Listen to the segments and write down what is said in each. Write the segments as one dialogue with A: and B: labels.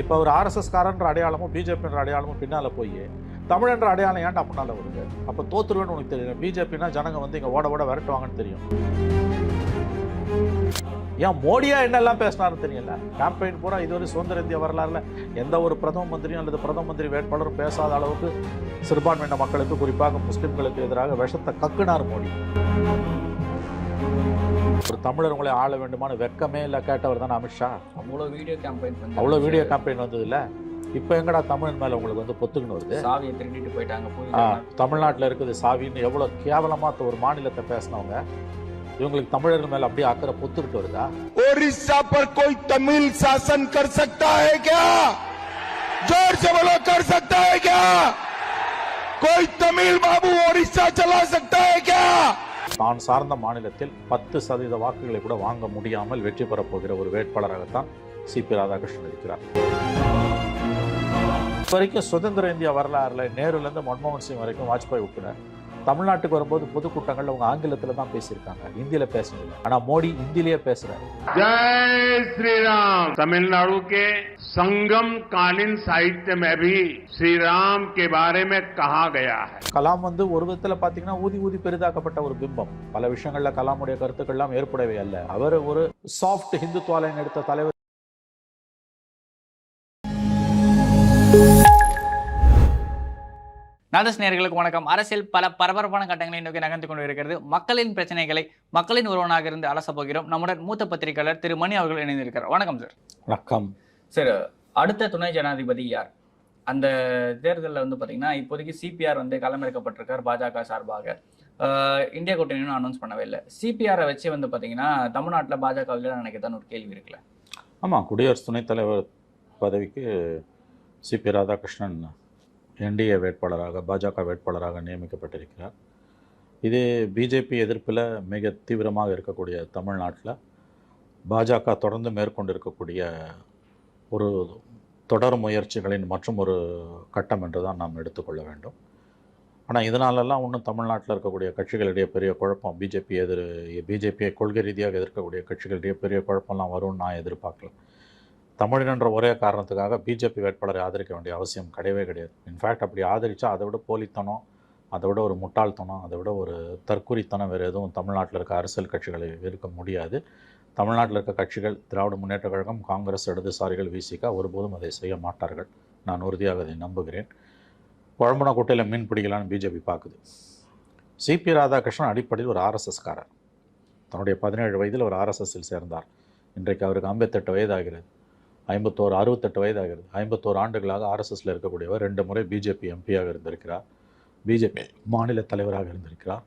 A: இப்போ ஒரு ஆர்எஸ்எஸ்காரன்ற அடையாளமும் பிஜேபின்ற அடையாளமும் பின்னால் போய் தமிழன்ற அடையாளம் ஏன்டா முன்னால வருது? அப்போ தோத்துருவேன்னு உனக்கு தெரியும் பிஜேபினா ஜனங்க வந்து இங்கே ஓட ஓட விரட்டுவாங்கன்னு தெரியும். ஏன் மோடியா என்னெல்லாம் பேசினாருன்னு தெரியல? கேம்பெயின் பூரா இதுவரை சுதந்திர இந்திய வரலாறுல. எந்த ஒரு பிரதம மந்திரியும் அல்லது பிரதம மந்திரி வேட்பாளரும் பேசாத அளவுக்கு சிறுபான்மையின மக்களுக்கு குறிப்பாக முஸ்லிம்களுக்கு எதிராக விஷத்தை கக்குனார் மோடி. ஒரு தமிழர் உங்களை ஆள வேண்டுமான வெக்கமே இல்லை கேட்டவர் தானே அமித்ஷா
B: அவ்வளோ வீடியோ கேம்பெயின் பண்ணி
A: அவ்வளோ வீடியோ கேம்பெயின் வந்தது இல்ல இப்போ எங்கடா தமிழன் மேல உங்களுக்கு வந்து பொத்துக்குன்னு வருது
B: சாவியை திருடிட்டு போயிட்டாங்க
A: ஆ,
B: போய்
A: தமிழ்நாட்டுல இருக்குது சாவின்னு எவ்வளவு கேவலமா ஒரு மாநிலத்தை பேசினவங்க இவங்களுக்கு தமிழர்கள் மேல அப்படியே அக்கறை பொத்துக்கிட்டு வருதா
C: ओडिशा पर कोई तमिल शासन कर सकता है क्या जोर से बोलो कर सकता है क्या कोई तमिल बाबू ओडिशा चला सकता है क्या
A: தான் சார்ந்த மாநிலத்தில் பத்து சதவீத வாக்குகளை கூட வாங்க முடியாமல் வெற்றி பெறப்போகிற ஒரு வேட்பாளராகத்தான் சிபி ராதாகிருஷ்ணன் இருக்கிறார். இது வரைக்கும் சுதந்திர இந்தியா வரலாறுல நேருலேருந்து மன்மோகன் சிங் வரைக்கும் வாஜ்பாய் உட்பட தமிழ்நாட்டுக்கு வரும்போது பொதுக்கூட்டங்கள் அவங்க ஆங்கிலத்தில் தான் பேசியிருக்காங்க. இந்தியில பேசணும் ஆனா மோடி இந்தியிலேயே பேசுறாரு.
D: ஜெய் ஸ்ரீராம். தமிழ்நாடு சங்கம் காலின் சாகித்யம் அபி ஸ்ரீராம் கே பாரே மே கஹா கயா
A: கலாம் வந்து ஒரு விதத்துல பாத்தீங்கன்னா ஊதி ஊதி பெரிதாக்கப்பட்ட ஒரு பிம்பம். பல விஷயங்கள்ல கலாமுடைய கருத்துக்கள் எல்லாம் ஏற்படவே அல்ல. அவர் ஒரு சாஃப்ட் ஹிந்துத்துவாலயம் எடுத்த தலைவர்
B: நாதஸ் நேயர்களுக்கு வணக்கம். அரசியல் பல பரபரப்பான கட்டங்களை நோக்கி நகர்ந்து கொண்டு இருக்கிறது மக்களின் பிரச்சனைகளை மக்களின் ஒருவனாக இருந்து அலச போகிறோம். நம்முடன் மூத்த பத்திரிகையாளர் திரு மணி அவர்கள் இணைந்திருக்கிறார். வணக்கம் சார்
A: வணக்கம்.
B: சார் அடுத்த துணை ஜனாதிபதி யார்? அந்த தேர்தலில் வந்து பார்த்தீங்கன்னா இப்போதைக்கு சிபிஆர் வந்து களமிறக்கப்பட்டிருக்கார் பாஜக சார்பாக. இந்தியா கூட்டணியும் அனௌன்ஸ் பண்ணவே இல்லை. சிபிஆரை வச்சு வந்து பார்த்தீங்கன்னா தமிழ்நாட்டில் பாஜகவில் நினைக்கத்தான் ஒரு கேள்வி இருக்குல்ல.
A: ஆமா குடியரசு துணைத் தலைவர் பதவிக்கு சிபி ராதாகிருஷ்ணன் என்டிஏ வேட்பாளராக பாஜக வேட்பாளராக நியமிக்கப்பட்டிருக்கிறார். இது பிஜேபி எதிர்ப்பில் மிக தீவிரமாக இருக்கக்கூடிய தமிழ்நாட்டில் பாஜக தொடர்ந்து மேற்கொண்டிருக்கக்கூடிய ஒரு தொடர் முயற்சிகளின் மற்றும் ஒரு கட்டம் என்று தான் நாம் எடுத்துக்கொள்ள வேண்டும். ஆனால் இதனாலெல்லாம் ஒன்றும் தமிழ்நாட்டில் இருக்கக்கூடிய கட்சிகளிடையே பெரிய குழப்பம். பிஜேபி எதிர் பிஜேபியை கொள்கை ரீதியாக எதிர்க்கக்கூடிய கட்சிகளிடையே பெரிய குழப்பம்லாம் வரும்னு நான் எதிர்பார்க்கல. தமிழன் என்ற ஒரே காரணத்துக்காக பிஜேபி வேட்பாளரை ஆதரிக்க வேண்டிய அவசியம் கிடையவே கிடையாது. இன்ஃபேக்ட் அப்படி ஆதரித்தா அதை விட போலித்தனம் அதை விட ஒரு முட்டாள்தனம் அதை விட ஒரு தற்குறித்தனம் வேறு எதுவும் தமிழ்நாட்டில் இருக்க அரசியல் கட்சிகளை இருக்க முடியாது. தமிழ்நாட்டில் இருக்க கட்சிகள் திராவிட முன்னேற்ற கழகம் காங்கிரஸ் இடதுசாரிகள் விசிக ஒருபோதும் அதை செய்ய மாட்டார்கள். நான் உறுதியாக அதை நம்புகிறேன். குழம்புன குட்டையில் மீன் பிடிக்கலான்னு பிஜேபி பார்க்குது சிபி ராதாகிருஷ்ணன் அடிப்படையில் ஒரு ஆர்எஸ்எஸ்காரர் தன்னுடைய பதினேழு வயதில் ஒரு ஆர்எஸ்எஸ்ஸில் சேர்ந்தார். இன்றைக்கு அவருக்கு ஐம்பத்தெட்டு வயதாகிறது. ஐம்பத்தோரு அறுபத்தெட்டு வயதாகிறது. ஐம்பத்தோரு ஆண்டுகளாக ஆர்எஸ்எஸ்ல இருக்கக்கூடியவர் ரெண்டு முறை பிஜேபி எம்பியாக இருந்திருக்கிறார். பிஜேபி மாநில தலைவராக இருந்திருக்கிறார்.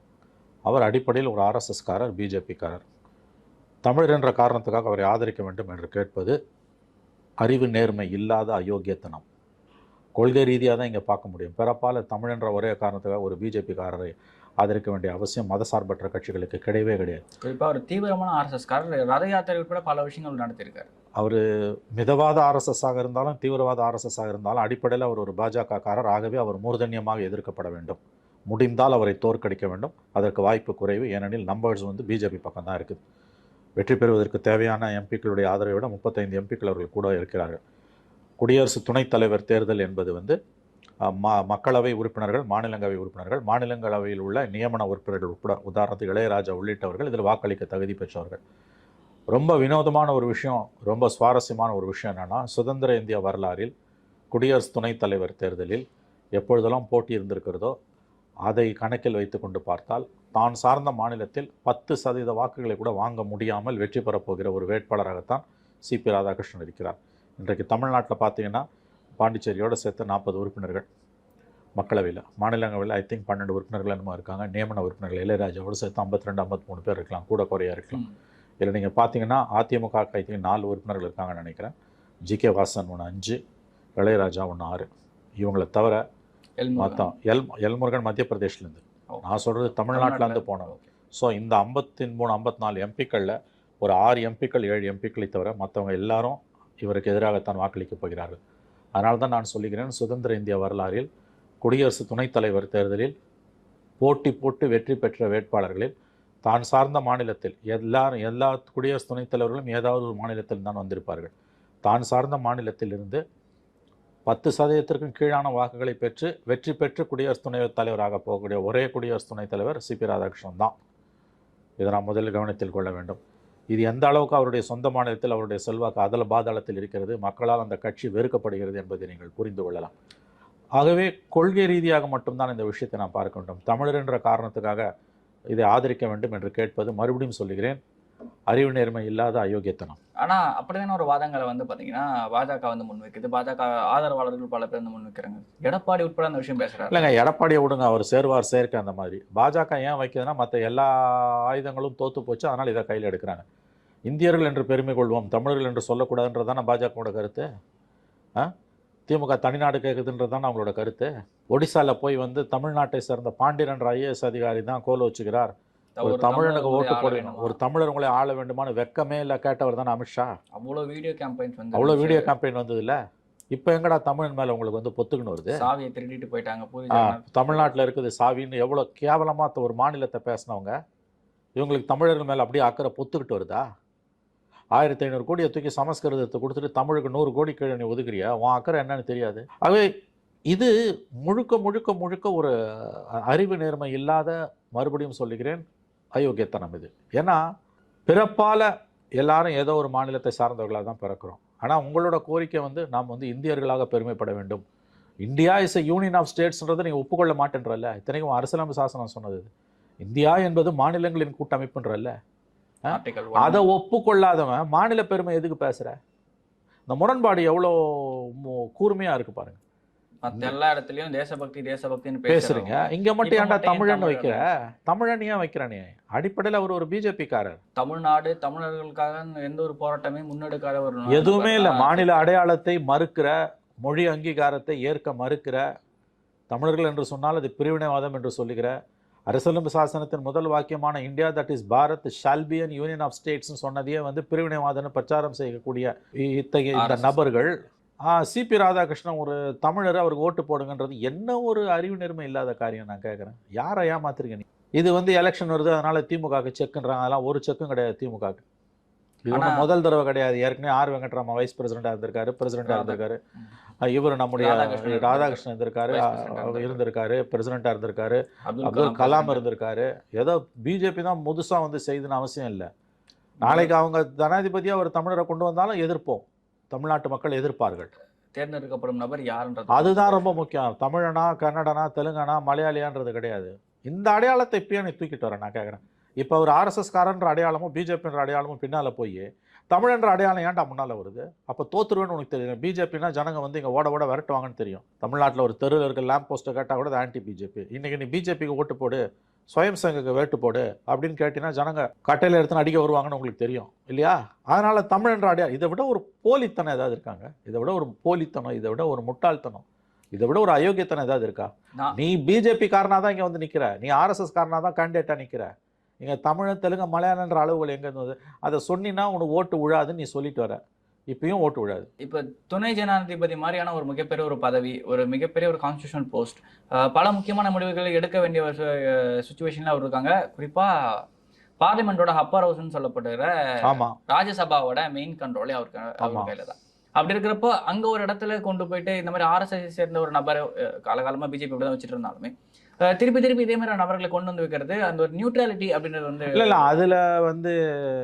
A: அவர் அடிப்படையில் ஒரு ஆர்எஸ்எஸ்காரர் பிஜேபிக்காரர். தமிழர் என்ற காரணத்துக்காக அவரை ஆதரிக்க வேண்டும் என்று கேட்பது அறிவு நேர்மை இல்லாத அயோக்கியத்தனம். கொள்கை ரீதியாக தான் இங்கே பார்க்க முடியும். பிறப்பால் தமிழ் என்ற ஒரே காரணத்துக்காக ஒரு பிஜேபிக்காரரை ஆதரிக்க வேண்டிய அவசியம் மதசார்பற்ற கட்சிகளுக்கு கிடையவே கிடையாது.
B: குறிப்பாக ஒரு தீவிரமான ஆர்எஸ்எஸ்காரர் ரத யாத்திரை உட்பட பல விஷயங்கள் நடத்தியிருக்காரு.
A: அவர் மிதவாத ஆர்எஸ்எஸ்ஸாக இருந்தாலும் தீவிரவாத ஆர்எஸ்எஸ்ஸாக இருந்தாலும் அடிப்படையில் அவர் ஒரு பாஜகக்காரர். ஆகவே அவர் மூர்தன்யமாக எதிர்க்கப்பட வேண்டும். முடிந்தால் அவரை தோற்கடிக்க வேண்டும். அதற்கு வாய்ப்பு குறைவு. ஏனெனில் நம்பர்ஸ் வந்து பிஜேபி பக்கம் தான் இருக்குது. வெற்றி பெறுவதற்கு தேவையான எம்பிக்களுடைய ஆதரவை விட முப்பத்தைந்து எம்பிக்கள் அவர்கள் கூட இருக்கிறார்கள். குடியரசு துணைத் தலைவர் தேர்தல் என்பது வந்து ம மக்களவை உறுப்பினர்கள் மாநிலங்களவை உறுப்பினர்கள் மாநிலங்களவையில் உள்ள நியமன உறுப்பினர்கள் உட்பட உதாரணத்துக்கு இளையராஜா உள்ளிட்டவர்கள் இதில் வாக்களிக்க தகுதி பெற்றவர்கள். ரொம்ப வினோதமான ஒரு விஷயம் ரொம்ப சுவாரஸ்யமான ஒரு விஷயம் என்னென்னா சுதந்திர இந்திய வரலாறில் குடியரசு துணைத் தலைவர் தேர்தலில் எப்பொழுதெல்லாம் போட்டி இருந்திருக்கிறதோ அதை கணக்கில் வைத்து கொண்டு பார்த்தால் தான் சார்ந்த மாநிலத்தில் பத்து சதவீத வாக்குகளை கூட வாங்க முடியாமல் வெற்றி பெறப்போகிற ஒரு வேட்பாளராகத்தான் சிபி ராதாகிருஷ்ணன் இருக்கிறார். இன்றைக்கு தமிழ்நாட்டில் பார்த்தீங்கன்னா பாண்டிச்சேரியோடு சேர்த்து நாற்பது உறுப்பினர்கள். மக்களவையில் மாநிலங்களவையில் ஐ திங்க் பன்னெண்டு உறுப்பினர்கள் என்னமோ இருக்காங்க. நியமன உறுப்பினர்கள் இளையராஜாவோடு சேர்த்து ஐம்பத்தி ரெண்டு ஐம்பத்தி மூணு பேர் இருக்கலாம். கூட குறையாக இருக்கலாம். இதில் நீங்கள் பார்த்தீங்கன்னா அதிமுக ஐ நாலு உறுப்பினர்கள் இருக்காங்கன்னு நினைக்கிறேன். ஜிகே வாசன் ஒன்று அஞ்சு இளையராஜா ஒன்று ஆறு. இவங்களை தவிர. மொத்தம் எல் எல்முருகன் மத்திய பிரதேஷ்லேருந்து. நான் சொல்கிறது தமிழ்நாட்டிலேருந்து போனவங்க ஸோ இந்த ஐம்பத்தி மூணு ஐம்பத்தி நாலு எம்பிக்களில் ஒரு ஆறு எம்பிக்கள் ஏழு எம்பிக்களை தவிர மற்றவங்க எல்லாரும் இவருக்கு எதிராகத்தான் வாக்களிக்கப் போகிறார்கள். அதனால தான் நான் சொல்லுகிறேன் சுதந்திர இந்திய வரலாறில் குடியரசு துணைத் தலைவர் தேர்தலில் போட்டி போட்டு வெற்றி பெற்ற வேட்பாளர்களில் தான் சார்ந்த மாநிலத்தில் எல்லாரும் எல்லா குடியரசு துணைத் தலைவர்களும் ஏதாவது ஒரு மாநிலத்தில் தான் வந்திருப்பார்கள். தான் சார்ந்த மாநிலத்தில் இருந்து பத்து சதவீதத்திற்கும் கீழான வாக்குகளை பெற்று வெற்றி பெற்று குடியரசு துணைத் தலைவராக போகக்கூடிய ஒரே குடியரசு துணைத் தலைவர் சிபி ராதாகிருஷ்ணன் தான். இதை நாம் முதலில் கவனத்தில் கொள்ள வேண்டும். இது எந்த அளவுக்கு அவருடைய சொந்த மாநிலத்தில் அவருடைய செல்வாக்கு அதல பாதாளத்தில் இருக்கிறது மக்களால் அந்த கட்சி வெறுக்கப்படுகிறது என்பதை நீங்கள் புரிந்து கொள்ளலாம். ஆகவே கொள்கை ரீதியாக மட்டும்தான் இந்த விஷயத்தை நாம் பார்க்க வேண்டும். தமிழர் என்ற காரணத்துக்காக இதை ஆதரிக்க வேண்டும் என்று கேட்பது மறுபடியும் சொல்லுகிறேன். அறிவு நேர்மை இல்லாத அயோக்கியத்தனம்.
B: ஆனா அப்படிதான ஒரு வாதங்களை வந்து பாத்தீங்கன்னா பாஜக வந்து முன்வைக்குது. பாஜக ஆதரவாளர்கள் பல பேர் வந்து முன்வைக்கிறாங்க. எடப்பாடி உட்பட அந்த விஷயம் பேசுறாரு.
A: இல்லைங்க எடப்பாடியை விடுங்க அவர் சேருவார் சேர்க்க அந்த மாதிரி. பாஜக ஏன் வைக்குதுன்னா மற்ற எல்லா ஆயுதங்களும் தோத்து போச்சு அதனால் இதை கையில் எடுக்கிறாங்க. இந்தியர்கள் என்று பெருமை கொள்வோம் தமிழர்கள் என்று சொல்லக்கூடாதுன்றது தானே பாஜகவோட கருத்து? ஆ? திமுக தனிநாடு கேட்குதுன்றது தானே அவங்களோட கருத்து? ஒடிசாவில் போய் வந்து தமிழ்நாட்டை சேர்ந்த பாண்டியன் என்ற ஐஏஎஸ் அதிகாரி தான் கோல் வச்சுக்கிறார். ஒரு தமிழனுக்கு ஓட்டு போடணும். ஒரு தமிழர் உங்களை ஆள வேண்டுமான வெக்கமே இல்லை கேட்டவர் தானே அமித்ஷா?
B: அவ்வளவு வீடியோ கேம்பெயின்ஸ் வந்து
A: அவ்வளோ வீடியோ கேம்பெயின் வந்தது இல்ல? இப்போ எங்கடா தமிழன் மேலே உங்களுக்கு வந்து பொத்துக்குன்னு வருது?
B: சாவியை திருடிட்டு போயிட்டாங்க.
A: தமிழ்நாட்டுல இருக்குது சாவின்னு எவ்வளோ கேவலமாக ஒரு மாநிலத்தை பேசினவங்க. இவங்களுக்கு தமிழர்கள் மேலே அப்படியே அக்கறை பொத்துக்கிட்டு வருதா? ஆயிரத்தி ஐநூறு கோடியை தூக்கி சமஸ்கிருதத்தை கொடுத்துட்டு தமிழுக்கு நூறு கோடி கீழே நீ ஒதுக்குறியா? உன் அக்கறை என்னன்னு தெரியாது. ஆகவே இது முழுக்க முழுக்க முழுக்க ஒரு அறிவு நேர்மை இல்லாத மறுபடியும் சொல்லுகிறேன் அயோக்கியத்தனம் இது. ஏன்னா பிறப்பால எல்லாரும் ஏதோ ஒரு மாநிலத்தை சார்ந்தவர்களாக தான் பிறக்கிறோம். ஆனால் உங்களோட கோரிக்கை வந்து நாம் வந்து இந்தியர்களாக பெருமைப்பட வேண்டும். India is a union of ஸ்டேட்ஸ்ன்றதை நீங்கள் ஒப்புக்கொள்ள மாட்டேன்றல்ல. இத்தனைக்கும் அரசியலமைப்பு சாசனம் சொன்னது இந்தியா என்பது மாநிலங்களின் கூட்டமைப்புன்றல்ல. அதை ஒப்புக்கொள்ளாதவன் மாநில பெருமை எதுக்கு பேசுற? இந்த முரண்பாடு எவ்வளோ கூர்மையா இருக்கு பாருங்க.
B: எல்லா இடத்துலயும் தேசபக்தி தேசபக்தின்னு
A: பேசுறீங்க. இங்க மட்டும் ஏன்டா தமிழன் வைக்கிற? தமிழன் ஏன் வைக்கிறானே? அடிப்படையில் அவர் ஒரு பிஜேபி காரர்
B: தமிழ்நாடு தமிழர்களுக்காக எந்த ஒரு போராட்டமே முன்னெடுக்காத ஒரு.
A: எதுவுமே இல்லை. மாநில அடையாளத்தை மறுக்கிற மொழி அங்கீகாரத்தை ஏற்க மறுக்கிற தமிழர்கள் என்று சொன்னால் அது பிரிவினைவாதம் என்று சொல்லுகிற அரசியலமைப்பு சாசனத்தின் முதல் வாக்கியமான India that is Bharat shall be an union of ஸ்டேட்ஸ்னு சொன்னதையே வந்து பிரிவினைவாதம்னு பிரச்சாரம் செய்யக்கூடிய இத்தகைய இந்த. நபர்கள் சிபி ராதாகிருஷ்ணன் ஒரு தமிழர் அவருக்கு ஓட்டு போடுங்கன்றது என்ன ஒரு அறிவு நேர்மை இல்லாத காரியம் நான் கேட்குறேன். யாரை ஏமாத்துறீங்க இது வந்து எலெக்ஷன் வருது அதனால திமுகவுக்கு செக்குன்றாங்க அதெல்லாம் ஒரு செக்கும் கிடையாது திமுகவுக்கு.
B: ஆனா-
A: முதல் தடவை கிடையாது. ஏற்கனவே ஆர் வெங்கட்ராம வைஸ் பிரசிடண்டா இருந்திருக்காரு பிரசிடண்டா இருந்திருக்காரு. இவர் நம்முடைய
B: ராதாகிருஷ்ணன்
A: இருந்திருக்காரு.
B: இருந்திருக்காரு.
A: பிரசிடண்டா இருந்திருக்காரு.
B: அப்துல் கலாம்.
A: இருந்திருக்காரு. ஏதோ பிஜேபி தான் முதுசா வந்து செய்துன்னு அவசியம் இல்லை. நாளைக்கு அவங்க ஜனாதிபதியா ஒரு தமிழரை கொண்டு வந்தாலும் எதிர்ப்போம். தமிழ்நாட்டு மக்கள் எதிர்ப்பார்கள்.
B: தேர்ந்தெடுக்கப்படும் நபர் யாருன்றது
A: அதுதான் ரொம்ப முக்கியம். தமிழனா கன்னடனா தெலுங்கனா மலையாளியான்றது கிடையாது. இந்த அடையாளத்தை இப்பயே நீ தூக்கிட்டு வரேன் நான் கேட்குறேன் இப்போ ஒரு ஆர்எஸ்எஸ் காரன்ற அடையாளமும் பிஜேபின்ற அடையாளமும் பின்னால போய் தமிழன்ற அடையாளம் ஏன்டா முன்னால வருது? அப்போ தோத்துருவேன்னு உனக்கு தெரியும் பிஜேபினா ஜனங்க வந்து இங்கே ஓட ஓட விரட்டுவாங்கன்னு தெரியும். தமிழ்நாட்டில் ஒரு தெருவில் இருக்க லேம்ப் போஸ்ட்டை கேட்டால் கூட ஆன்டி பிஜேபி இன்னைக்கு நீ பிஜேபிக்கு ஓட்டு போடு ஸ்வயம் சங்குக்கு வேட்டு போடு அப்படின்னு கேட்டினா ஜனங்க கட்டையில் எடுத்துன்னு அடிக்க வருவாங்கன்னு உங்களுக்கு தெரியும் இல்லையா? அதனால தமிழ் என்ற அடையா இதை விட ஒரு போலித்தனம் ஏதாவது இருக்காங்க? இதை விட ஒரு போலித்தனம் இதை விட ஒரு முட்டாள்தனம் இதை விட ஒரு அயோக்கியத்தனம் ஏதாவது இருக்கா? நீ பிஜேபி காரனா தான் இங்கே வந்து நிற்கிற நீ ஆர்எஸ்எஸ் காரனா தான் கேண்டிடேட்டாக நிற்கிற இங்கே தமிழ் தெலுங்கு மலையாளன்ற அளவுகள் எங்கே இருந்தது? அதை சொன்னினா உனக்கு ஓட்டு விழாதுன்னு நீ சொல்லிட்டு வர. இப்பயும் ஓட்டு விழாது
B: இப்ப துணை ஜனாதிபதி மாதிரியான ஒரு மிகப்பெரிய ஒரு பதவி ஒரு மிகப்பெரிய ஒரு கான்ஸ்டியூஷன் போஸ்ட் பல முக்கியமான முடிவுகளை எடுக்க வேண்டிய ஒரு சுச்சுவேஷன்ல அவர் இருக்காங்க. குறிப்பா பார்லிமெண்டோட அப்பர் ஹவுஸ்னு சொல்லப்படுகிற ராஜ்யசபாவோட மெயின் கண்ட்ரோலே அவருக்கு. அவர் கையில தான். அப்படி இருக்கிறப்போ அங்க ஒரு இடத்துல கொண்டு போயிட்டு இந்த மாதிரி ஆர்எஸ்எஸ் சேர்ந்த ஒரு நபரை அஹ், காலகாலமா பிஜேபி தான் வச்சுட்டு இருந்தாலுமே திருப்பி திருப்பி இதே மாதிரி நபர்களை கொண்டு வந்து வைக்கிறது அந்த ஒரு நியூட்ரலிட்டி அப்படின்றது வந்து
A: இல்லை இல்லை அதில் வந்து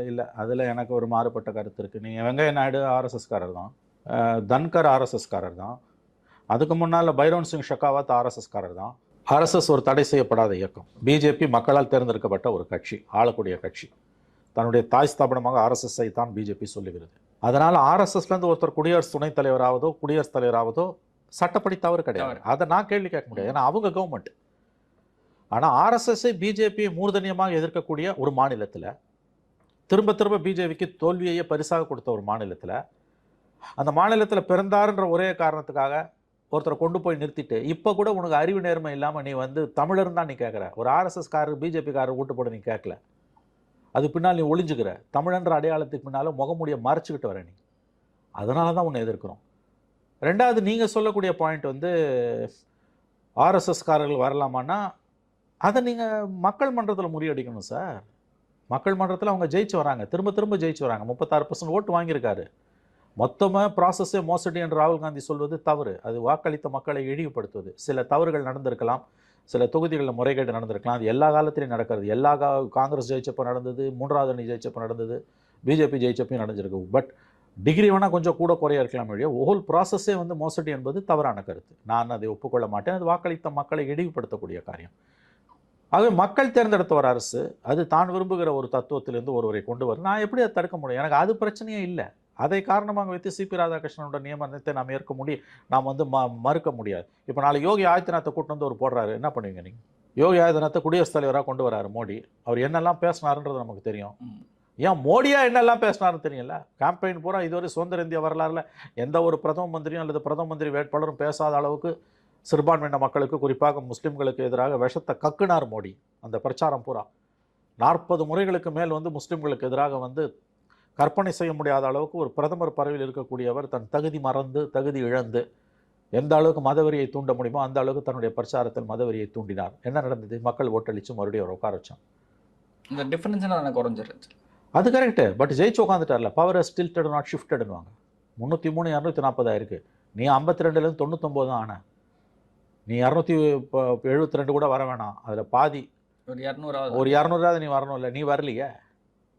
A: இல்லை அதில் எனக்கு ஒரு மாறுபட்ட கருத்து இருக்குது நீங்கள் வெங்கைய நாயுடு ஆர்எஸ்எஸ்காரர் தான். தன்கர் ஆர்எஸ்எஸ்காரர் தான். அதுக்கு முன்னால் பைரோன் சிங் ஷெகாவத் ஆர்எஸ்எஸ்காரர் தான். ஆர்எஸ்எஸ் ஒரு தடை செய்யப்படாத இயக்கம். பிஜேபி மக்களால் தேர்ந்தெடுக்கப்பட்ட ஒரு கட்சி ஆளக்கூடிய கட்சி. தன்னுடைய தாய் ஸ்தாபனமாக ஆர்எஸ்எஸ்ஐ தான் பிஜேபி சொல்லுகிறது அதனால் ஆர்எஸ்எஸ்லேருந்து ஒருத்தர் குடியரசு துணைத் தலைவராவதோ குடியரசுத் தலைவராவதோ சட்டப்படி தவறு கிடையாது. அதை நான் கேள்வி கேட்க முடியாது. ஏன்னா அவங்க கவர்மெண்ட் ஆனால் ஆர்எஸ்எஸ்ஐ பிஜேபியை மூர்தனியமாக எதிர்க்கக்கூடிய ஒரு மாநிலத்தில் திரும்ப திரும்ப பிஜேபிக்கு தோல்வியையே பரிசாக கொடுத்த ஒரு மாநிலத்தில் அந்த மாநிலத்தில் பிறந்தாருன்ற ஒரே காரணத்துக்காக ஒருத்தரை கொண்டு போய் நிறுத்திட்டு இப்போ கூட உனக்கு அறிவு நேர்மை இல்லாமல் நீ வந்து தமிழர் தான் நீ கேட்குற ஒரு ஆர்எஸ்எஸ் காரர் பிஜேபி காரர் ஓட்டு போட நீ கேட்கல அது பின்னால் நீ ஒளிஞ்சுக்கிற. தமிழன்ற அடையாளத்துக்கு பின்னால் முகமுடிய மறைச்சிக்கிட்டு வர நீ. அதனால தான் உன்னை எதிர்க்கிறோம். ரெண்டாவது நீங்கள் சொல்லக்கூடிய பாயிண்ட் வந்து ஆர்எஸ்எஸ் காரர்கள் வரலாமான்னா அதை நீங்கள் மக்கள் மன்றத்தில் முறியடிக்கணும் சார். மக்கள் மன்றத்தில் அவங்க ஜெயிச்சு வராங்க. திரும்ப திரும்ப ஜெயிச்சு வராங்க. முப்பத்தாறு பர்சன்ட் ஓட்டு வாங்கியிருக்காரு. மொத்தமாக ப்ராசஸே மோசடி என்று ராகுல் காந்தி சொல்வது தவறு. அது வாக்களித்த மக்களை இழிவுபடுத்துவது. சில தவறுகள் நடந்திருக்கலாம். சில தொகுதிகளில் முறைகேடு நடந்திருக்கலாம். அது எல்லா காலத்திலையும் நடக்கிறது. எல்லா கா காங்கிரஸ் ஜெயிச்சப்போ நடந்தது மூன்றாவது அணி ஜெயிச்சப்போ நடந்தது பிஜேபி ஜெயிச்சப்பையும் நடந்திருக்கு. பட் டிகிரி வேணால் கொஞ்சம் கூட குறைய இருக்கலாம் வழியா ஹோல் ப்ராசஸே வந்து மோசடி என்பது தவறான கருத்து. நான் அதை ஒப்புக்கொள்ள மாட்டேன். அது வாக்களித்த மக்களை இழிவுபடுத்தக்கூடிய காரியம். ஆகவே மக்கள் தேர்ந்தெடுத்த ஒரு அரசு அது தான் விரும்புகிற ஒரு தத்துவத்திலிருந்து ஒருவரை கொண்டு வரும். நான் எப்படி அதை தடுக்க முடியும்? எனக்கு அது பிரச்சனையே இல்லை. அதை காரணமாக வைத்து சிபி ராதாகிருஷ்ணனோட நியமனத்தை நாம் ஏற்க முடியும் நாம் வந்து ம மறுக்க முடியாது. இப்போ நாளை யோகி ஆதித்யநாத்தை கூட்டு வந்து ஒரு போடுறாரு. என்ன பண்ணுவீங்க நீங்கள் யோகி ஆதித்யநாத்தை குடியரசுத் தலைவராக கொண்டு வராரு மோடி. அவர் என்னெல்லாம் பேசினாருன்றது நமக்கு தெரியும். ஏன் மோடியா என்னெல்லாம் பேசினாருன்னு தெரியல கேம்பெயின் பூரா இதுவரை சுதந்திர இந்திய வரலாறுல எந்த ஒரு பிரதம மந்திரியும் அல்லது பிரதம மந்திரி வேட்பாளரும் பேசாத அளவுக்கு சிறுபான்மையின மக்களுக்கு குறிப்பாக முஸ்லிம்களுக்கு எதிராக விஷத்தை கக்குனார் மோடி. அந்த பிரச்சாரம் பூரா. நாற்பது முறைகளுக்கு மேல் வந்து முஸ்லிம்களுக்கு எதிராக வந்து கற்பனை செய்ய முடியாத அளவுக்கு ஒரு பிரதமர் பதவியில் இருக்கக்கூடியவர் தன் தகுதி மறந்து தகுதி இழந்து எந்த அளவுக்கு மதவெறியை தூண்ட முடியுமோ அந்த அளவுக்கு தன்னுடைய பிரச்சாரத்தில் மதவெறியை தூண்டினார். என்ன நடந்தது? மக்கள் ஓட்டளிச்சு மறுபடியும் அவர் உட்கார வச்சான்
B: இந்த டிஃபரன்ஸ் எனக்கு குறைஞ்சிருச்சு.
A: அது கரெக்டு பட் ஜெயிச்சு உட்காந்துட்டார்ல பவர் ஸ்டில்டட் நாட் ஷிஃப்டட்னுவாங்க முந்நூற்றி மூணு இரநூத்தி நாற்பதா இருக்கு நீ ஐம்பத்தி ரெண்டுலேருந்து தொண்ணூத்தொம்பது தான் ஆன. நீ இரநூத்தி எழுபத்தி ரெண்டு கூட வர வேணாம். அதில் பாதி
B: ஒரு இரநூறாவது.
A: ஒரு இரநூறாவது நீ வரணும் இல்லை நீ வரலையே?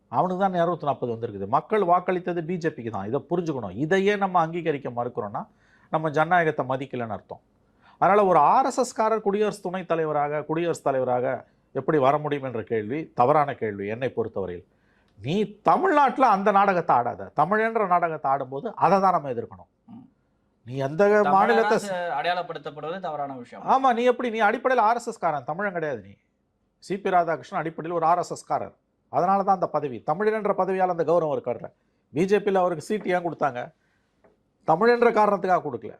A: அவனுக்கு தான் இரநூத்தி நாற்பது வந்திருக்குது. மக்கள் வாக்களித்தது பிஜேபிக்கு தான். இதை புரிஞ்சுக்கணும். இதையே நம்ம அங்கீகரிக்க மறுக்கிறோன்னா நம்ம ஜனநாயகத்தை மதிக்கலைன்னு அர்த்தம். அதனால் ஒரு ஆர்எஸ்எஸ்காரர் குடியரசு துணைத் தலைவராக குடியரசுத் தலைவராக எப்படி வர முடியும் என்ற கேள்வி தவறான கேள்வி என்னை பொறுத்தவரையில். நீ தமிழ்நாட்டில் அந்த நாடகத்தை ஆடாத. தமிழன்ற நாடகத்தை ஆடும்போது அதை தான் நம்ம எதிர்க்கணும். நீ எந்த மாநிலத்தை
B: அடையாளப்படுத்தப்படுவது தவறான விஷயம்.
A: ஆமா நீ எப்படி? நீ அடிப்படையில் ஆர்எஸ்எஸ் காரன் தமிழன் கிடையாது நீ. சிபி ராதாகிருஷ்ணன் அடிப்படையில் ஒரு ஆர்எஸ்எஸ் காரர் அதனால தான் அந்த பதவி. தமிழன்ற பதவியால் அந்த கௌரவம் இருக்கார்ல பிஜேபியில் அவருக்கு சீட் ஏன் கொடுத்தாங்க? தமிழன்ற காரணத்துக்காக கொடுக்கல.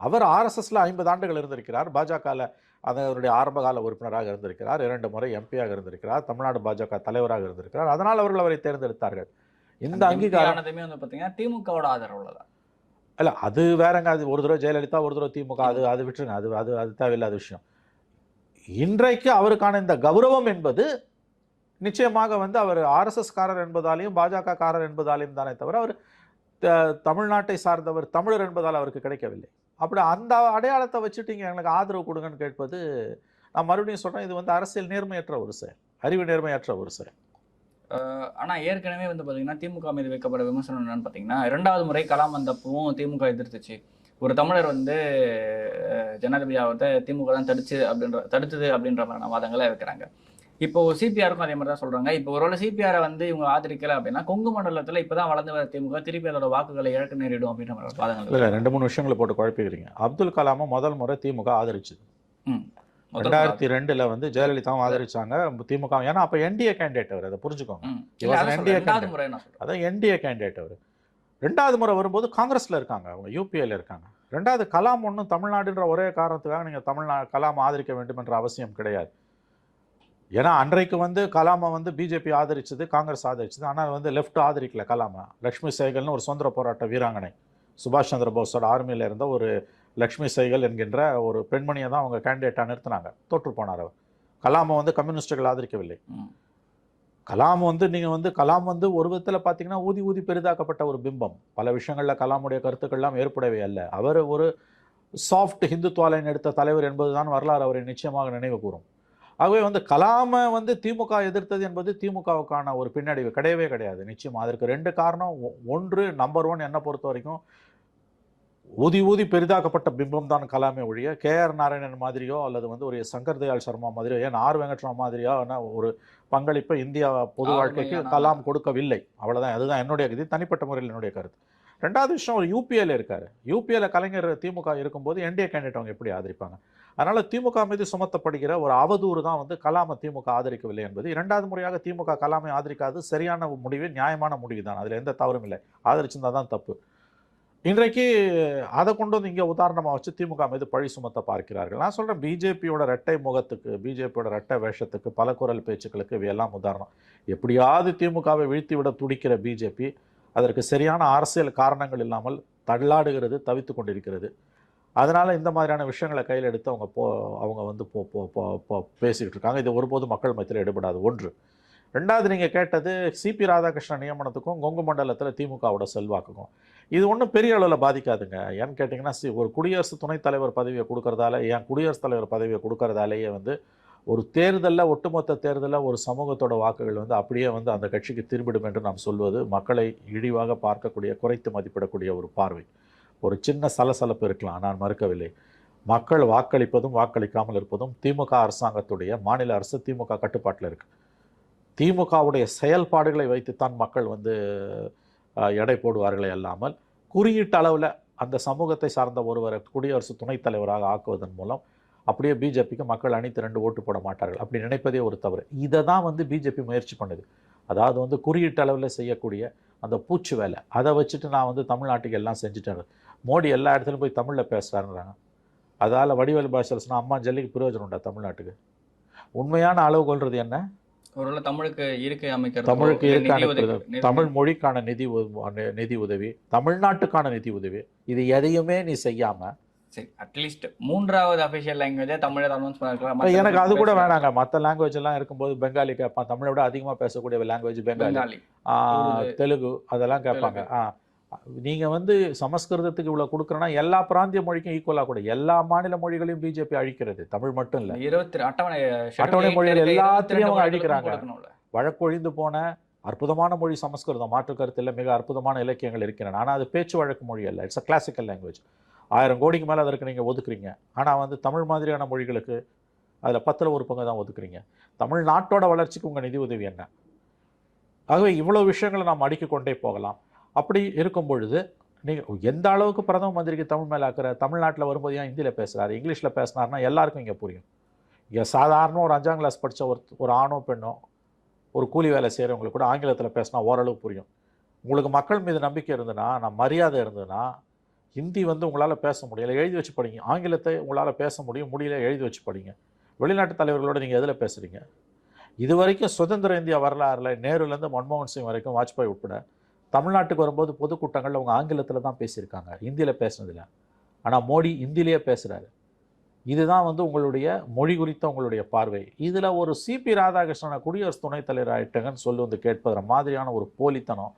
A: அவர் ஆர்எஸ்எஸ்ல ஐம்பது ஆண்டுகள் இருந்திருக்கிறார். பாஜகவில் அதனுடைய ஆரம்பகால உறுப்பினராக இருந்திருக்கிறார். இரண்டு முறை எம்பியாக இருந்திருக்கிறார். தமிழ்நாடு பாஜக தலைவராக இருந்திருக்கிறார். அதனால் அவர்கள் அவரை தேர்ந்தெடுத்தார்கள். இந்த அங்கீகாரம்
B: பாத்தீங்கன்னா திமுகவோட ஆதரவுல தான்
A: இல்ல அது வேறங்க. அது ஒரு தடவை ஜெயலலிதா ஒரு தடவை திமுக. அது அது விட்டுருங்க. அது அது அது தேவையில்லாத விஷயம். இன்றைக்கு அவருக்கான இந்த கௌரவம் என்பது நிச்சயமாக வந்து அவர் ஆர்எஸ்எஸ் காரர் என்பதாலையும் பாஜக காரர் என்பதாலையும் தானே தவிர அவர் த- தமிழ்நாட்டை சார்ந்தவர் தமிழர் என்பதால் அவருக்கு கிடைக்கவில்லை. அப்படி அந்த அடையாளத்தை வச்சுட்டீங்க. எங்களுக்கு ஆதரவு கொடுங்கன்னு கேட்பது நான் மறுபடியும் சொல்கிறேன் இது வந்து அரசியல் நேர்மையற்ற ஒரு செயல். அறிவு நேர்மையற்ற ஒரு செயல்.
B: அஹ் ஆனா ஏற்கனவே வந்து பாத்தீங்கன்னா திமுக மீது வைக்கப்பட விமர்சனம் என்னன்னு பாத்தீங்கன்னா இரண்டாவது முறை கலாம் வந்தப்பவும் திமுக எதிர்த்துச்சு. ஒரு தமிழர் வந்து ஜனாதிபதி ஆவத திமுக தான் தடுச்சு அப்படின்ற தடுத்தது அப்படின்ற மாதிரியான வாதங்களை வைக்கிறாங்க. இப்போ சிபிஆருக்கும் அதே மாதிரி தான் சொல்றாங்க. இப்போ ஒருவேளை சிபிஆரை வந்து இவங்க ஆதரிக்கல அப்படின்னா கொங்கு மண்டலத்துல இப்பதான் வளர்ந்து வர திமுக திருப்பி அதோட வாக்குகளை இழக்க நேரிடும் அப்படின்ற மாதிரி வாதங்கள்
A: இல்லை ரெண்டு மூணு விஷயங்களை போட்டு குழப்பிக்கிறீங்க. அப்துல் கலாமை முதல் முறை திமுக ஆதரிச்சுது.
B: முதல்
A: ரெண்டாயிரத்தி ரெண்டுல வந்து ஜெயலலிதாவும் ஆதரிச்சாங்க திமுக ஏன்னா அப்ப என்டிஏ கேண்டிடேட் அவர் அதை புரிஞ்சுக்கோங்க. was
B: அதான்
A: என்டிஏ கேண்டிடேட் அவர். ரெண்டாவது முறை வரும்போது காங்கிரஸ்ல இருக்காங்க அவங்க யூபிஏல இருக்காங்க. ரெண்டாவது கலாம் ஒன்றும் தமிழ்நாடுன்ற ஒரே காரணத்துக்காக நீங்க தமிழ்நா கலாம் ஆதரிக்க வேண்டும் என்ற அவசியம் கிடையாது. ஏன்னா அன்றைக்கு வந்து கலாமை வந்து பிஜேபி ஆதரிச்சது காங்கிரஸ் ஆதரிச்சது. ஆனால் வந்து லெஃப்ட் ஆதரிக்கல கலாமை. லக்ஷ்மி சேகல்னு ஒரு சுதந்திர போராட்ட வீராங்கனை. சுபாஷ் சந்திர போஸோட ஆர்மியில் இருந்த ஒரு லக்ஷ்மி சேகல் என்கின்ற ஒரு பெண்மணியை தான் அவங்க கேண்டிடேட்டாக நிறுத்தினாங்க. தோற்று போனார் அவர். கலாமை வந்து கம்யூனிஸ்டுகள் ஆதரிக்கவில்லை. கலாம் வந்து நீங்கள் வந்து கலாம் வந்து ஒரு விதத்தில் பார்த்தீங்கன்னா ஊதி ஊதி பெரிதாக்கப்பட்ட ஒரு பிம்பம். பல விஷயங்களில் கலாமுடைய கருத்துக்கள்லாம் ஏற்புடையவை அல்ல. அவர் ஒரு சாஃப்ட் ஹிந்துத்வாலைன் எடுத்த தலைவர் என்பதுதான் வரலாறு அவரை நிச்சயமாக நினைவு கூறும். ஆகவே வந்து கலாமை வந்து திமுக எதிர்த்தது என்பது திமுகவுக்கான ஒரு பின்னடைவு கிடையவே கிடையாது. நிச்சயமா அதற்கு ரெண்டு காரணம். ஒன்று நம்பர் ஒன் என்னை பொறுத்த வரைக்கும் ஊதி ஊதி பெரிதாக்கப்பட்ட பிம்பம் தான் கலாமே ஒழிய கே ஆர் நாராயணன் மாதிரியோ அல்லது வந்து ஒரு சங்கர் தயாள் சர்மா மாதிரியோ ஏன் ஆர் வெங்கட்ராம் மாதிரியோ ஒரு பங்களிப்பை இந்தியா பொது வாழ்க்கைக்கு கலாம் கொடுக்கவில்லை. அவ்வளவுதான். அதுதான் என்னுடைய இது தனிப்பட்ட முறையில் என்னுடைய கருத்து. ரெண்டாவது விஷயம் ஒரு யூபிஏல இருக்காரு. யூபிஏல கலைஞர் திமுக இருக்கும்போது என்டிஏ கேண்டிடேட் அவங்க எப்படி ஆதரிப்பாங்க? அதனால திமுக மீது சுமத்தப்படுகிற ஒரு அவதூறு தான் வந்து கலாமை திமுக ஆதரிக்கவில்லை என்பது. இரண்டாவது முறையாக திமுக கலாமை ஆதரிக்காது சரியான முடிவு நியாயமான முடிவு தான் அதில் எந்த தவறும் இல்லை. ஆதரிச்சிருந்தா தான் தப்பு. இன்றைக்கு அதை கொண்டு வந்து இங்கே உதாரணமாக வச்சு திமுக மீது பழி சுமத்த பார்க்கிறார்கள். நான் சொல்கிறேன் பிஜேபியோட ரெட்டை முகத்துக்கு பிஜேபியோட ரெட்டை வேஷத்துக்கு பல குரல் பேச்சுக்களுக்கு இவையெல்லாம் உதாரணம். எப்படியாவது திமுகவை வீழ்த்தி விட துடிக்கிற பிஜேபி அதற்கு சரியான அரசியல் காரணங்கள் இல்லாமல் தள்ளாடுகிறது தவித்து கொண்டிருக்கிறது. அதனால் இந்த மாதிரியான விஷயங்களை கையில் எடுத்து அவங்க போ அவங்க வந்து போ போ போ போ பேசிக்கிட்டு இருக்காங்க. இது ஒருபோதும் மக்கள் மத்தியில் எடுபடாது. ஒன்று ரெண்டாவது நீங்கள் கேட்டது சிபி ராதாகிருஷ்ணன் நியமனத்துக்கும் கொங்கு மண்டலத்தில் திமுகவோட செல்வாக்குக்கும். இது ஒன்றும் பெரிய அளவில் பாதிக்காதுங்க. ஏன்னு கேட்டிங்கன்னா சி ஒரு குடியரசு துணைத் தலைவர் பதவியை கொடுக்கறதால ஏன் குடியரசுத் தலைவர் பதவியை கொடுக்கறதாலேயே வந்து ஒரு தேர்தலில் ஒட்டுமொத்த தேர்தலில் ஒரு சமூகத்தோட வாக்குகள் வந்து அப்படியே வந்து அந்த கட்சிக்கு திரும்பிடும் என்று நாம் சொல்வது மக்களை இழிவாக பார்க்கக்கூடிய குறைத்து மதிப்பிடக்கூடிய ஒரு பார்வை. ஒரு சின்ன சலசலப்பு இருக்கலாம் நான் மறுக்கவில்லை. மக்கள் வாக்களிப்பதும் வாக்களிக்காமல் இருப்பதும் திமுக அரசாங்கத்துடைய மாநில அரசு திமுக கட்டுப்பாட்டில் இருக்குது திமுகவுடைய செயல்பாடுகளை வைத்துத்தான் மக்கள் வந்து எடை போடுவார்களே அல்லாமல் குறியீட்டு அளவில் அந்த சமூகத்தை சார்ந்த ஒருவரை குடியரசு துணைத் தலைவராக ஆக்குவதன் மூலம் அப்படியே பிஜேபிக்கு மக்கள் அணித்து ரெண்டு ஓட்டு போட மாட்டார்கள். அப்படி நினைப்பதே ஒரு தவறு. இதை தான் வந்து பிஜேபி முயற்சி பண்ணுது. அதாவது வந்து குறியீட்டு அளவில் செய்யக்கூடிய அந்த பூச்சு வேலை. அதை வச்சுட்டு நான் வந்து தமிழ்நாட்டுக்கு எல்லாம் செஞ்சுட்டேன். மோடி எல்லா இடத்துலையும் போய் தமிழில் பேசுகிறாருன்றாங்க அதால் வடிவேல் பாஷல்ஸ்னா அம்மா ஜல்லிக்கு பிரயோஜனம் உண்டா தமிழ்நாட்டுக்கு? உண்மையான அளவு கொள்வது என்ன?
B: ஒருவேளை தமிழுக்கு இருக்கை அமைக்கிறது
A: தமிழுக்கு இருக்க அனுப்புறது தமிழ் மொழிக்கான நிதி நிதி உதவி தமிழ்நாட்டுக்கான நிதி உதவி இது எதையுமே நீ செய்யாம
B: சரி அட்லீஸ்ட் மூன்றாவது அபிஷியல் லாங்குவேஜே தமிழை அனௌன்ஸ் பண்ணிருக்கலாம்
A: எனக்கு அது கூட வேணாங்க. மற்ற லாங்குவேஜ் எல்லாம் இருக்கும்போது பெங்காலி கேட்பான். தமிழை விட அதிகமா பேசக்கூடிய லாங்குவேஜ் பெங்காலி. தெலுங்கு அதெல்லாம் கேட்பாங்க. ஆ நீங்க வந்து சமஸ்கிருதத்துக்கு இவ்வளவு கொடுக்குறேன்னா எல்லா பிராந்திய மொழிக்கும் ஈக்குவலா கூட. எல்லா மாநில மொழிகளையும் பிஜேபி அழிக்கிறது. தமிழ் மட்டும் இல்ல.
B: இருபத்தி அட்டவணை
A: அட்டவணை மொழிகள் எல்லாத்தையும் அவங்க
B: அழிக்கிறாங்க.
A: அழிக்கிறாங்க. வழக்கொழிந்து போன அற்புதமான மொழி சமஸ்கிருதம். மாற்று கருத்தில் மிக அற்புதமான இலக்கியங்கள் இருக்கின்றன. ஆனால் அது பேச்சு வழக்கு மொழி அல்ல. இட்ஸ் அ கிளாசிக்கல் லாங்குவேஜ் ஆயிரம் கோடிக்கு மேலே அதற்கு நீங்கள் ஒதுக்குறீங்க. ஆனால் வந்து தமிழ் மாதிரியான மொழிகளுக்கு அதில் பத்தில் ஒரு பங்கு தான் ஒதுக்குறீங்க. தமிழ்நாட்டோட வளர்ச்சிக்கு உங்கள் நிதி உதவி என்ன? ஆகவே இவ்வளோ விஷயங்களை நாம் அடுக்கிக் கொண்டே போகலாம். அப்படி இருக்கும் பொழுது நீங்கள் எந்த அளவுக்கு பிரதம மந்திரிக்கு தமிழ் மேலே ஆக்கிற தமிழ்நாட்டில் வரும்போது ஏன் ஹிந்தியில் பேசுகிறாரு இங்கிலீஷில் பேசினார்னா எல்லாருக்கும் இங்கே புரியும். இங்கே சாதாரண ஒரு அஞ்சாம் கிளாஸ் படித்த ஒரு ஒரு ஆணோ பெண்ணோ ஒரு கூலி வேலை செய்கிறவங்களுக்கு கூட ஆங்கிலத்தில் பேசினா ஓரளவு புரியும். உங்களுக்கு மக்கள் மீது நம்பிக்கை இருந்ததுன்னா நான் மரியாதை இருந்ததுன்னா ஹிந்தி வந்து உங்களால் பேச முடியல எழுதி வச்சு படிங்க. ஆங்கிலத்தை உங்களால் பேச முடியும் முடியல எழுதி வச்சு படிங்க. வெளிநாட்டு தலைவர்களோட நீங்கள் எதில் பேசுகிறீங்க இது வரைக்கும் சுதந்திர இந்தியா வரலாறுல நேருலேருந்து மன்மோகன் சிங் வரைக்கும் வாஜ்பாய் உட்பட தமிழ்நாட்டுக்கு வரும்போது பொதுக்கூட்டங்களில் அவங்க ஆங்கிலத்தில் தான் பேசியிருக்காங்க ஹிந்தியில் பேசுனதில்ல. ஆனால் மோடி ஹிந்திலேயே பேசுகிறாரு இதுதான் வந்து உங்களுடைய மொழி குறித்த உங்களுடைய பார்வை. இதில் ஒரு சிபி ராதாகிருஷ்ணனை குடியரசு துணைத் தலைவர் சொல்லி வந்து கேட்பது மாதிரியான ஒரு போலித்தனம்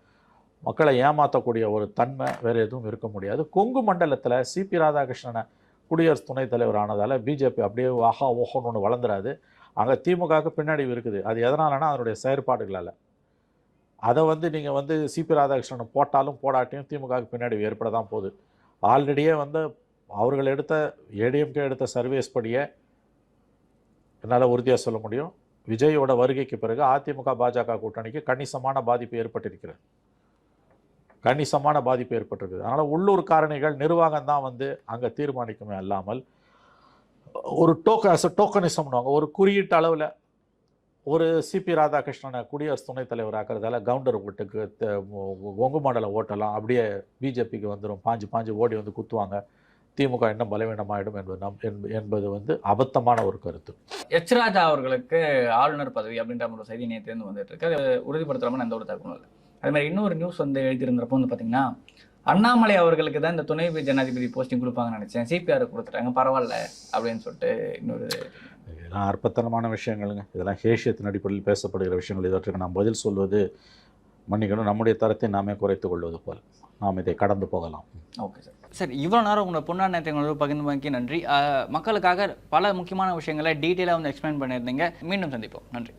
A: மக்களை ஏமாற்றக்கூடிய ஒரு தன்மை வேறு எதுவும் இருக்க முடியாது. கொங்கு மண்டலத்தில் சிபி ராதாகிருஷ்ணனை குடியரசு துணைத் தலைவர் ஆனதால் பிஜேபி அப்படியே ஆஹா ஓஹோன்னு ஒன்று வளர்ந்துராது அங்கே திமுகவுக்கு பின்னாடி இருக்குது. அது எதனாலனா அதனுடைய செயற்பாடுகளால். அதை வந்து நீங்கள் வந்து சிபி ராதாகிருஷ்ணனை போட்டாலும் போடாட்டியும் திமுகவுக்கு பின்னாடி ஏற்பட தான் போகுது. ஆல்ரெடியே வந்து அவர்கள் எடுத்த ஏடிஎம்கே எடுத்த சர்வேஸ் படியே என்னால் உறுதியாக சொல்ல முடியும். விஜயோட வருகைக்கு பிறகு அதிமுக பாஜக கூட்டணிக்கு கணிசமான பாதிப்பு ஏற்பட்டிருக்கிறது. கணிசமான பாதிப்பு ஏற்பட்டிருக்குது. அதனால் உள்ளூர் காரணிகள் நிர்வாகம் தான் வந்து அங்கே தீர்மானிக்குமே அல்லாமல் ஒரு டோக்க டோக்கனிசம்னுவாங்க ஒரு குறியீட்டு அளவில் ஒரு சிபி ராதாகிருஷ்ணனை குடியரசு துணைத் தலைவர் ஆக்கிறதால கவுண்டர் ஓட்டுக்கு த- ஒ- கொங்கு மாடலை ஓட்டெல்லாம் அப்படியே பிஜேபிக்கு வந்துடும் பாஞ்சு பாஞ்சு ஓடி வந்து குத்துவாங்க. திமுக இன்னும் பலவீனமாயிடும் என்பது நம் என்பது வந்து அபத்தமான ஒரு கருத்து.
B: எச் ராஜா அவர்களுக்கு ஆளுநர் பதவி அப்படின்ற ஒரு செய்தி நேற்று வந்துட்டு இருக்கு. அதை உறுதிப்படுத்துகிறோம்னு எந்த ஒரு தகவலும் இல்லை. அதே மாதிரி இன்னொரு நியூஸ் வந்து எழுதியிருந்தப்போ வந்து பார்த்தீங்கன்னா அண்ணாமலை அவர்களுக்கு தான் இந்த துணை ஜனாதிபதி போஸ்டிங் கொடுப்பாங்கன்னு நினைச்சேன். சிபிஆர் கொடுத்துட்டாங்க. பரவாயில்ல அப்படின்னு சொல்லிட்டு இன்னொரு
A: இதெல்லாம் அற்பத்தனமான விஷயங்களுங்க. இதெல்லாம் ஹேஷியத்தின் அடிப்படையில் பேசப்படுகிற விஷயங்கள். இதற்கு நாம் பதில் சொல்வது மன்னிக்கணும் நம்முடைய தரத்தை நாமே குறைத்துக் கொள்வது போல். நாம் இதை கடந்து போகலாம்.
B: Okay sir. சார் இவ்வளோ நேரம் உங்களை பொன்னார் நேரத்தை பகிர்ந்து வாங்கி நன்றி மக்களுக்காக பல முக்கியமான விஷயங்களை டீட்டெயிலாக வந்து எக்ஸ்பிளைன் பண்ணியிருந்தீங்க. மீண்டும் சந்திப்போம். நன்றி.